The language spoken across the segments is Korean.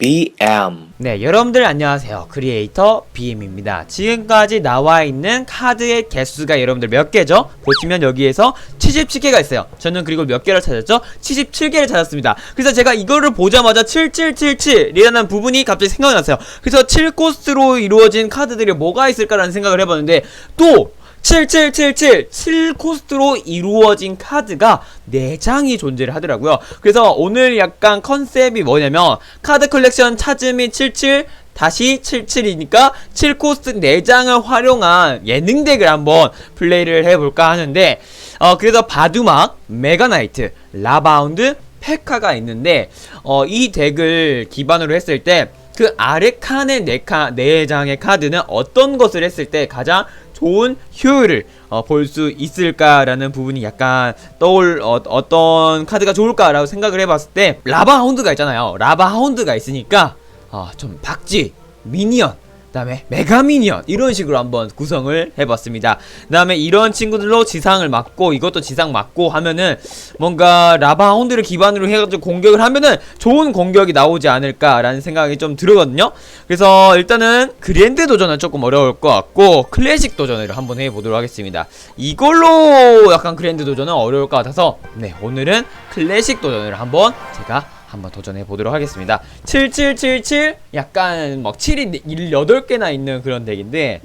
BM 네, 여러분들 안녕하세요. 크리에이터 BM입니다. 지금까지 나와 있는 카드의 개수가 여러분들 몇 개죠? 보시면 여기에서 77개가 있어요. 저는 그리고 몇 개를 찾았죠? 77개를 찾았습니다. 그래서 제가 이거를 보자마자 7777이라는 부분이 갑자기 생각이 났어요. 그래서 7코스로 이루어진 카드들이 뭐가 있을까라는 생각을 해봤는데 또 7777 7코스트로 이루어진 카드가 4장이 존재를 하더라고요. 그래서 오늘 약간 컨셉이 뭐냐면 카드 컬렉션 찾음이 77 다시 77이니까 7코스트 4장을 활용한 예능 덱을 한번 플레이를 해볼까 하는데 어 그래서 바두막, 메가나이트, 라바운드, 페카가 있는데 어 이 덱을 기반으로 했을 때그 아래 칸의 네 카, 네 장의 카드는 어떤 것을 했을 때 가장 좋은 효율을 어, 볼 수 있을까라는 부분이 약간 떠올 어, 어떤 카드가 좋을까라고 생각을 해봤을 때 라바 하운드가 있잖아요. 라바 하운드가 있으니까 어, 좀 박쥐, 미니언, 그 다음에 메가 미니언 이런 식으로 한번 구성을 해봤습니다. 그 다음에 이런 친구들로 지상을 막고 이것도 지상 막고 하면은 뭔가 라바 하운드를 기반으로 해가지고 공격을 하면은 좋은 공격이 나오지 않을까라는 생각이 좀 들거든요. 그래서 일단은 그랜드 도전은 조금 어려울 것 같고 클래식 도전을 한번 해보도록 하겠습니다. 이걸로 약간 그랜드 도전은 어려울 것 같아서 네 오늘은 클래식 도전을 한번 제가 한번 도전해 보도록 하겠습니다. 7777 약간 막 7이 18개나 있는 그런 덱인데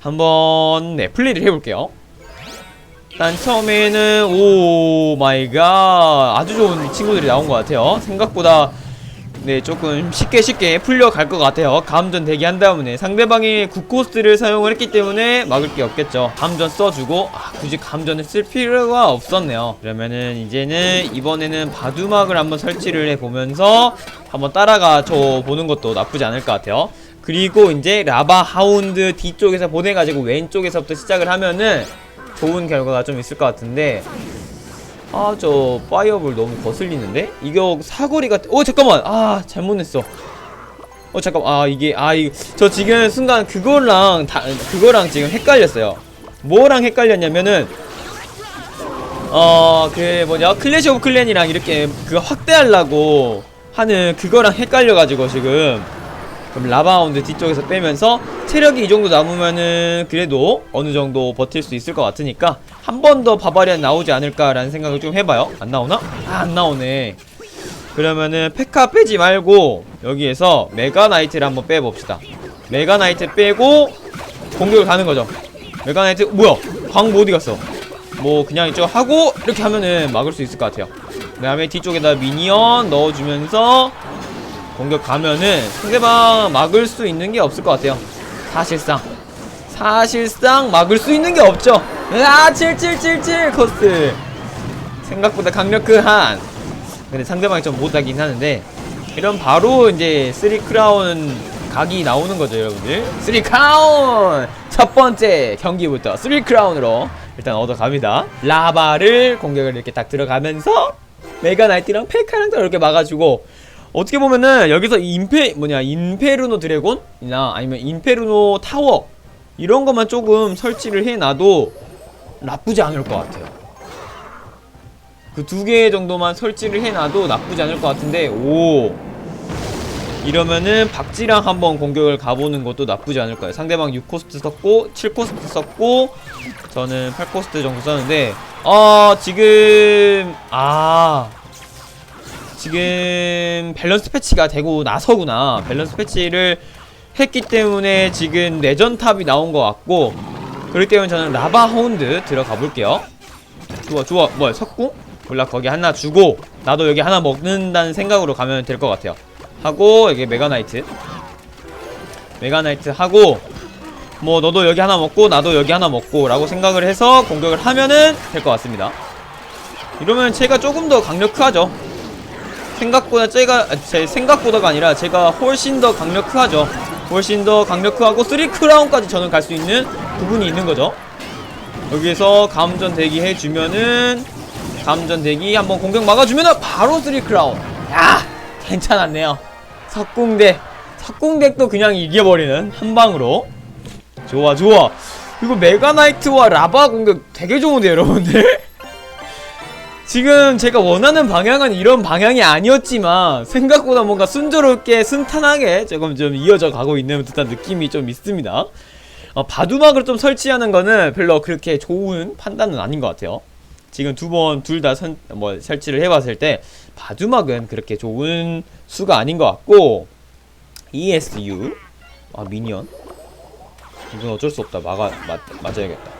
한번 네 플레이를 해볼게요. 일단 처음에는 오 마이 갓 아주 좋은 친구들이 나온 것 같아요. 생각보다 네 조금 쉽게 쉽게 풀려갈 것 같아요. 감전 대기한 다음에 상대방이 9코스트를 사용을 했기 때문에 막을 게 없겠죠. 감전 써주고 아, 굳이 감전을 쓸 필요가 없었네요. 그러면은 이제는 이번에는 바두막을 한번 설치를 해보면서 한번 따라가 줘 보는 것도 나쁘지 않을 것 같아요. 그리고 이제 라바 하운드 뒤쪽에서 보내가지고 왼쪽에서부터 시작을 하면은 좋은 결과가 좀 있을 것 같은데 아 저 파이어볼 너무 거슬리는데? 이거 사거리가 어 잠깐만! 아 잘못 냈어. 어 잠깐 아 이게 아 이거 저 지금 순간 그거랑 다 그거랑 지금 헷갈렸어요. 뭐랑 헷갈렸냐면은 어 그 뭐냐 클래시 오브 클랜이랑 이렇게 그 확대하려고 하는 그거랑 헷갈려가지고 지금 그럼 라바운드 뒤쪽에서 빼면서 체력이 이 정도 남으면은 그래도 어느 정도 버틸 수 있을 것 같으니까 한 번 더 바바리안 나오지 않을까라는 생각을 좀 해봐요. 안 나오나? 아, 안 나오네. 그러면은 페카 빼지 말고 여기에서 메가나이트를 한번 빼봅시다. 메가나이트 빼고 공격을 가는 거죠. 메가나이트 뭐야? 광고 어디 갔어? 뭐 그냥 이쪽 하고 이렇게 하면은 막을 수 있을 것 같아요. 그다음에 뒤쪽에다 미니언 넣어주면서 공격 가면은 상대방 막을 수 있는 게 없을 것 같아요. 사실상 사실상 막을 수 있는 게 없죠. 아, 7777 코스트. 생각보다 강력한. 근데 상대방이 좀 못하긴 하는데 이런 바로 이제 3 크라운 각이 나오는 거죠, 여러분들. 3 크라운 첫 번째 경기부터 3 크라운으로 일단 얻어갑니다. 라바를 공격을 이렇게 딱 들어가면서 메가 나이트랑 페카랑 또 이렇게 막아주고 어떻게 보면은 여기서 인페 뭐냐 인페르노 드래곤이나 아니면 인페르노 타워 이런 것만 조금 설치를 해놔도 나쁘지 않을 것 같아요. 그 두 개 정도만 설치를 해놔도 나쁘지 않을 것 같은데 오 이러면은 박지랑 한번 공격을 가보는 것도 나쁘지 않을 거예요. 상대방 6코스트 썼고 7코스트 썼고 저는 8코스트 정도 썼는데 어 지금 아 지금 밸런스 패치가 되고 나서구나. 밸런스 패치를 했기 때문에 지금 내전탑이 나온 것 같고 그렇기 때문에 저는 라바 하운드 들어가 볼게요. 좋아 좋아 뭐야 석궁? 몰라 거기 하나 주고 나도 여기 하나 먹는다는 생각으로 가면 될 것 같아요. 하고 여기 메가나이트. 메가나이트 하고 뭐 너도 여기 하나 먹고 나도 여기 하나 먹고 라고 생각을 해서 공격을 하면은 될 것 같습니다. 이러면 제가 조금 더 강력하죠 생각보다 제가 아, 제 생각보다가 아니라 제가 훨씬 더 강력하죠. 훨씬 더 강력하고 3 크라운까지 저는 갈 수 있는 부분이 있는 거죠. 여기에서 감전 대기 해주면은 감전 대기 한번 공격 막아주면은 바로 3 크라운. 야 괜찮았네요. 석궁대 석궁덱도 그냥 이겨버리는 한 방으로. 좋아 좋아. 이거 메가나이트와 라바 공격 되게 좋은데 여러분들. 지금 제가 원하는 방향은 이런 방향이 아니었지만 생각보다 뭔가 순조롭게 순탄하게 조금 좀 이어져 가고 있는 듯한 느낌이 좀 있습니다. 어, 바두막을 좀 설치하는 거는 별로 그렇게 좋은 판단은 아닌 것 같아요. 지금 두 번 둘 다 뭐 설치를 해봤을 때 바두막은 그렇게 좋은 수가 아닌 것 같고 ESU 아 미니언 이건 어쩔 수 없다 막아 맞, 맞아야겠다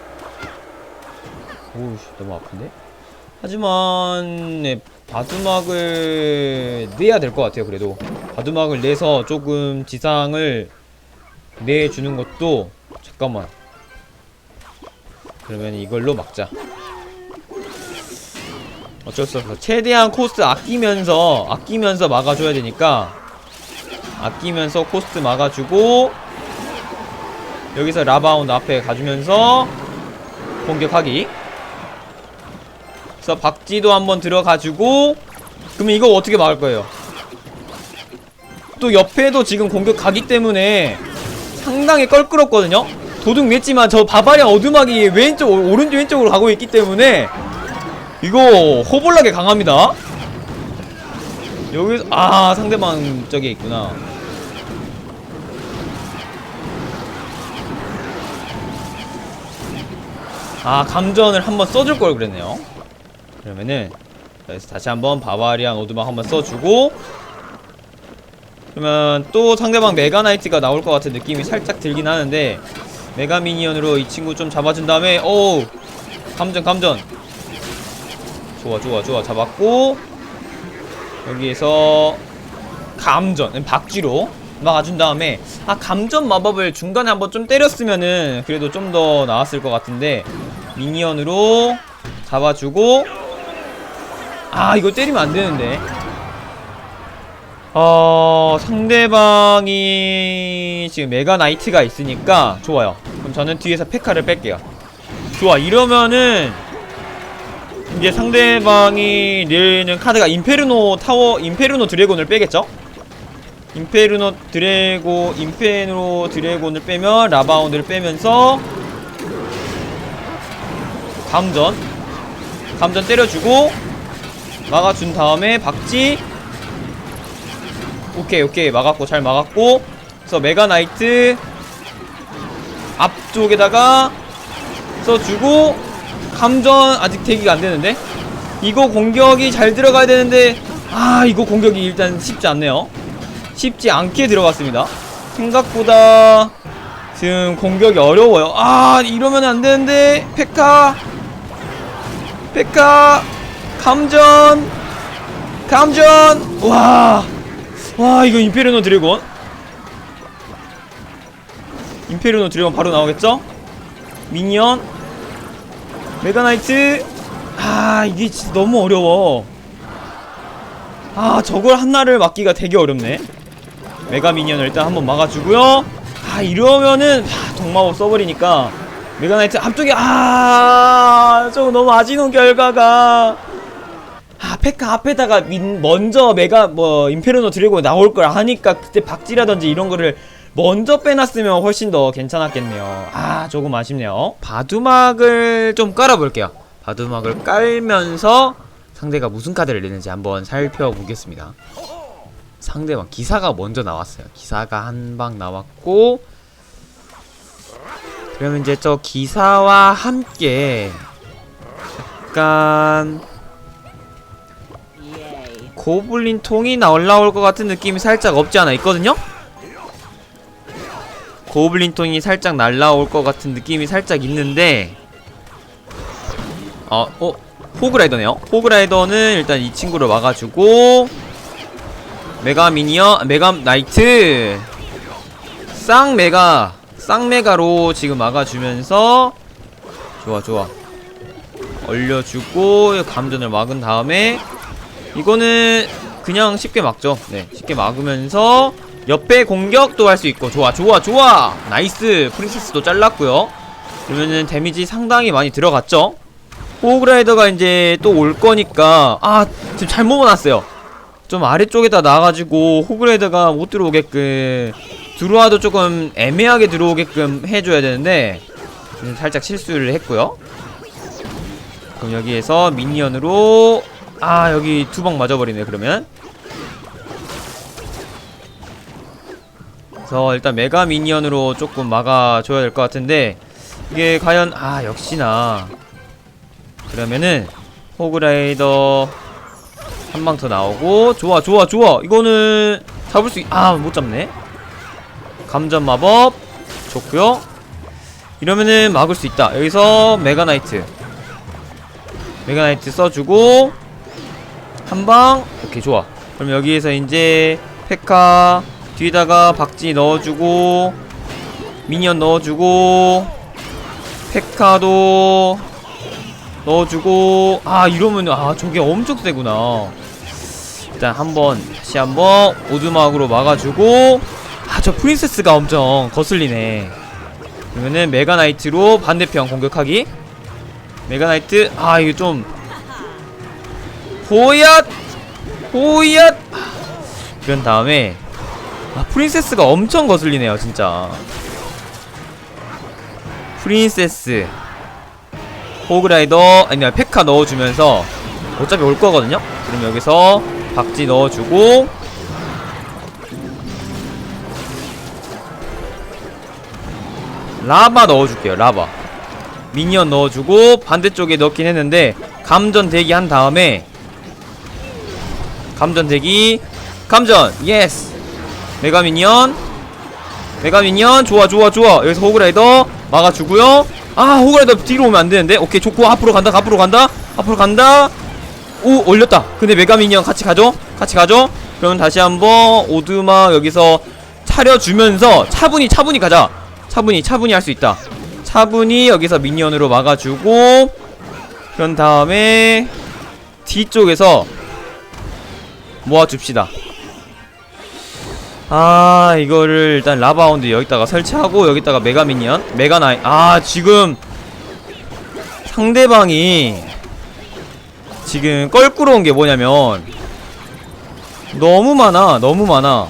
오우씨 너무 아픈데 하지만 네, 바두막을 내야 될 것 같아요 그래도. 바두막을 내서 조금 지상을 내주는 것도 잠깐만. 그러면 이걸로 막자. 어쩔 수 없어. 최대한 코스트 아끼면서 아끼면서 막아줘야 되니까. 아끼면서 코스트 막아주고 여기서 라바운드 앞에 가주면서 공격하기 그래서 박지도 한번 들어가주고 그러면 이거 어떻게 막을 거예요? 또 옆에도 지금 공격 가기 때문에 상당히 껄끄럽거든요? 도둑 냈지만 저 바바리안 어두막이 왼쪽 오- 오른쪽 왼쪽으로 가고 있기 때문에 이거 호볼락에 강합니다. 여기서 아 상대방 저기 있구나. 아 감전을 한번 써줄 걸 그랬네요 그러면은 그래서 다시 한번 바바리안 오두막 한번 써주고 그러면 또 상대방 메가나이트가 나올 것 같은 느낌이 살짝 들긴 하는데 메가 미니언으로 이 친구 좀 잡아준 다음에 오 감전 감전. 좋아 좋아 좋아. 잡았고 여기에서 감전 박쥐로 막아준 다음에 아 감전 마법을 중간에 한번 좀 때렸으면은 그래도 좀 더 나았을 것 같은데 미니언으로 잡아주고 아 이거 때리면 안 되는데. 어 상대방이 지금 메가 나이트가 있으니까 좋아요. 그럼 저는 뒤에서 페카를 뺄게요. 좋아 이러면은 이제 상대방이 내는 카드가 임페르노 타워 임페르노 드래곤을 빼겠죠? 임페르노 드래고 임페르노 드래곤을 빼면 라바운드를 빼면서 감전. 감전 때려주고 막아준 다음에 박지. 오케이 오케이. 막았고 잘 막았고. 그래서 메가나이트 앞쪽에다가 써주고 감전 아직 대기가 안되는데? 이거 공격이 잘 들어가야 되는데 아 이거 공격이 일단 쉽지 않네요. 쉽지 않게 들어갔습니다. 생각보다 지금 공격이 어려워요. 아 이러면 안되는데 페카. 페카 감전! 감전! 와! 와 이거 임페르노 드래곤? 임페르노 드래곤 바로 나오겠죠? 미니언! 메가나이트! 아 이게 진짜 너무 어려워. 아 저걸 하나를 막기가 되게 어렵네. 메가 미니언을 일단 한번 막아주고요. 아 이러면은 아, 동마법 써버리니까. 메가나이트 앞쪽에 아 저거 너무 아지노 결과가. 아 페카 앞에다가 민, 먼저 메가 뭐 임페르노 드래곤 나올 걸 하니까 그때 박지라든지 이런 거를 먼저 빼놨으면 훨씬 더 괜찮았겠네요. 아 조금 아쉽네요. 바두막을 좀 깔아볼게요. 바두막을 깔면서 상대가 무슨 카드를 내는지 한번 살펴보겠습니다. 상대방 기사가 먼저 나왔어요. 기사가 한 방 나왔고 그러면 이제 저 기사와 함께 약간 고블린 통이 나 올라올 것 같은 느낌이 살짝 없지 않아 있거든요? 고블린 통이 살짝 날라올 것 같은 느낌이 살짝 있는데 어, 어, 호그라이더네요. 호그라이더는 일단 이 친구를 막아주고 메가 미니어, 메가 나이트 쌍메가, 쌍메가로 지금 막아주면서 좋아 좋아 얼려주고 감전을 막은 다음에 이거는 그냥 쉽게 막죠. 네, 쉽게 막으면서 옆에 공격도 할 수 있고 좋아 좋아 좋아 나이스 프린세스도 잘랐고요. 그러면은 데미지 상당히 많이 들어갔죠. 호그라이더가 이제 또 올 거니까 아 지금 잘못 놨어요. 좀 아래쪽에다 놔가지고 호그라이더가 못 들어오게끔 들어와도 조금 애매하게 들어오게끔 해줘야 되는데 음, 살짝 실수를 했고요. 그럼 여기에서 미니언으로 아 여기 두 방 맞아버리네 그러면. 그래서 일단 메가 미니언으로 조금 막아줘야 될 것 같은데 이게 과연 아 역시나. 그러면은 호그라이더 한 방 더 나오고 좋아 좋아 좋아. 이거는 잡을 수 아 못 잡네. 감전 마법 좋고요. 이러면은 막을 수 있다. 여기서 메가나이트. 메가나이트 써주고 한방. 오케이 좋아. 그럼 여기에서 이제 페카 뒤에다가 박지 넣어주고 미니언 넣어주고 페카도 넣어주고 아 이러면 아 저게 엄청 세구나. 일단 한번 다시 한번 오두막으로 막아주고 아 저 프린세스가 엄청 거슬리네. 그러면은 메가나이트로 반대편 공격하기. 메가나이트 아 이거 좀 호얏 호얏 그런 다음에 아 프린세스가 엄청 거슬리네요 진짜. 프린세스. 호그라이더 아니야 페카 넣어주면서 어차피 올 거거든요? 그럼 여기서 박지 넣어주고. 라바 넣어줄게요 라바. 미니언 넣어주고 반대쪽에 넣긴 했는데 감전 대기 한 다음에 감전 대기. 감전. 예스 메가 미니언. 메가 미니언. 좋아 좋아 좋아. 여기서 호그라이더 막아주고요. 아 호그라이더 뒤로 오면 안 되는데. 오케이 좋고. 앞으로 간다 앞으로 간다. 앞으로 간다. 오 올렸다. 근데 메가 미니언 같이 가죠? 같이 가죠? 그러면 다시 한번 오드마 여기서 차려주면서 차분히 차분히 가자. 차분히 차분히 할 수 있다. 차분히 여기서 미니언으로 막아주고 그런 다음에 뒤쪽에서 모아줍시다. 아 이거를 일단 라바운드 여기다가 설치하고 여기다가 메가 미니언? 메가 나이 아 지금 상대방이 지금 껄끄러운 게 뭐냐면 너무 많아 너무 많아.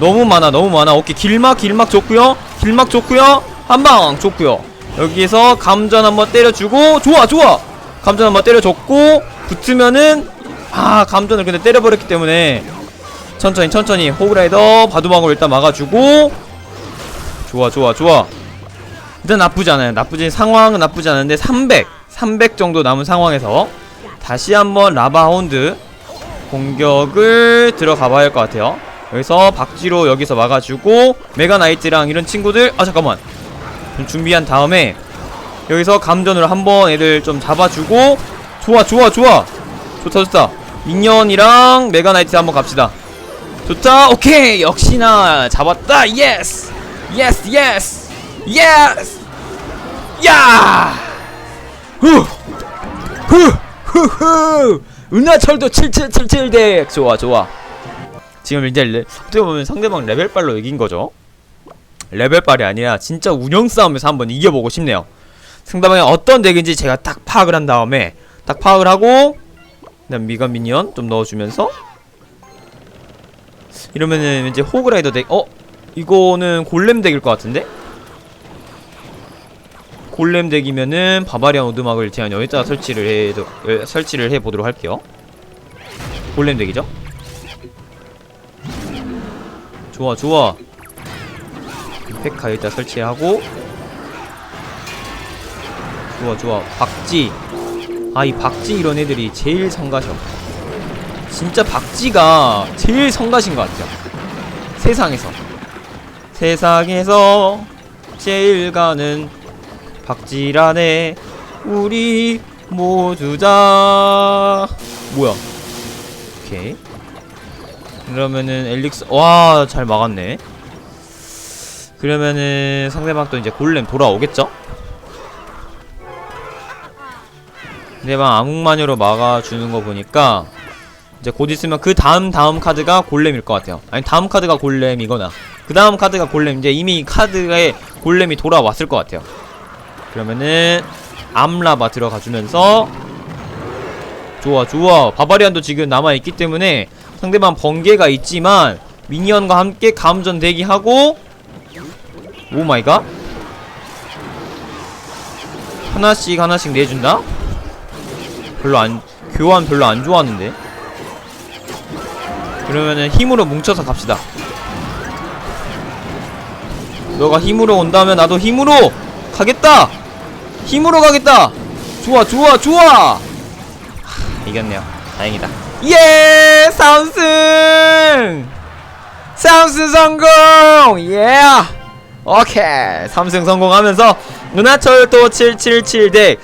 너무 많아 너무 많아. 오케이 길막 길막 좋구요. 길막 좋구요. 한방 좋구요. 여기에서 감전 한번 때려주고 좋아 좋아 감전 한번 때려줬고 붙으면은 아 감전을 근데 때려버렸기 때문에 천천히 천천히 호그라이더 바두막으로 일단 막아주고. 좋아 좋아 좋아. 일단 나쁘지 않아요. 나쁘지 상황은 나쁘지 않은데 300 300 정도 남은 상황에서 다시 한번 라바하운드 공격을 들어가 봐야 할 것 같아요. 여기서 박지로 여기서 막아주고 메가나이트랑 이런 친구들 아 잠깐만. 좀 준비한 다음에 여기서 감전으로 한번 애들 좀 잡아주고 좋아 좋아 좋아. 좋다 좋다. 미니언이랑 메가나이트 한번 갑시다. 좋다 오케이. 역시나 잡았다. 예스 예스 예스 예스 야! 후 후 후후. 은하철도 7777대. 좋아 좋아. 지금 이제 레, 어떻게 보면 상대방 레벨빨로 이긴 거죠? 레벨빨이 아니라 진짜 운영 싸움에서 한번 이겨보고 싶네요 상대방이 어떤 덱인지 제가 딱 파악을 한 다음에 딱 파악을 하고 그다음 미가 미니언 좀 넣어주면서 이러면은 왠지 호그라이더 덱 어? 이거는 골렘 덱일 것 같은데? 골렘 덱이면은 바바리안 오드막을 제한 여기다가 설치를 해 여- 설치를 해 보도록 할게요. 골렘 덱이죠? 좋아 좋아. 페카 여기다 설치하고 좋아 좋아. 박지 아이 박지 이런 애들이 제일 성가셔. 진짜 박지가 제일 성가신 것 같아요. 세상에서. 세상에서 제일 가는 박지라네. 우리 모두 다. 뭐야? 오케이. 그러면은 엘릭스 와 잘 막았네. 그러면은 상대방 또 이제 골렘 돌아오겠죠? 상대방 암흑마녀로 막아주는 거 보니까 이제 곧 있으면 그 다음 다음 카드가 골렘일 것 같아요. 아니 다음 카드가 골렘이거나 그 다음 카드가 골렘 이제 이미 카드에 골렘이 돌아왔을 것 같아요. 그러면은 암라바 들어가 주면서 좋아 좋아 바바리안도 지금 남아 있기 때문에 상대방 번개가 있지만 미니언과 함께 감전 대기하고 오 마이 갓 하나씩 하나씩 내준다? 별로 안 교환 별로 안 좋아하는데? 그러면은 힘으로 뭉쳐서 갑시다. 너가 힘으로 온다면 나도 힘으로 가겠다! 힘으로 가겠다! 좋아 좋아 좋아! 하, 이겼네요. 다행이다. 예! 3승! 3승 성공! 예 오케이. 3승 성공하면서 은하철도 777대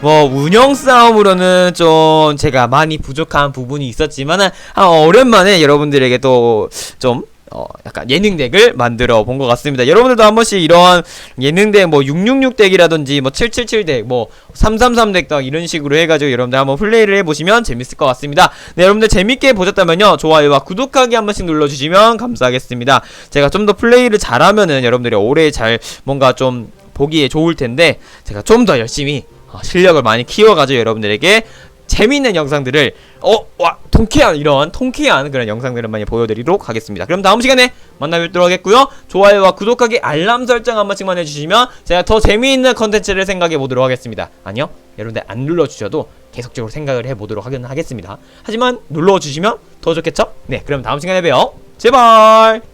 뭐 운영 싸움으로는 좀 제가 많이 부족한 부분이 있었지만은 아, 오랜만에 여러분들에게 또좀 어, 약간 예능 덱을 만들어 본 것 같습니다. 여러분들도 한 번씩 이런 예능 덱 뭐 666 덱이라든지 뭐 777 덱, 뭐 333덱 등 이런 식으로 해가지고 여러분들 한번 플레이를 해보시면 재밌을 것 같습니다. 네, 여러분들 재밌게 보셨다면요. 좋아요와 구독하기 한 번씩 눌러주시면 감사하겠습니다. 제가 좀 더 플레이를 잘하면은 여러분들이 오래 잘 뭔가 좀 보기에 좋을 텐데 제가 좀 더 열심히 어, 실력을 많이 키워가지고 여러분들에게 재미있는 영상들을 어, 와, 통쾌한 이런 통쾌한 그런 영상들을 많이 보여드리도록 하겠습니다. 그럼 다음 시간에 만나 뵙도록 하겠고요. 좋아요와 구독하기 알람 설정 한 번씩만 해주시면 제가 더 재미있는 컨텐츠를 생각해 보도록 하겠습니다. 아니요, 여러분들 안 눌러주셔도 계속적으로 생각을 해보도록 하긴 하겠습니다. 하지만 눌러주시면 더 좋겠죠? 네, 그럼 다음 시간에 봬요. 제발!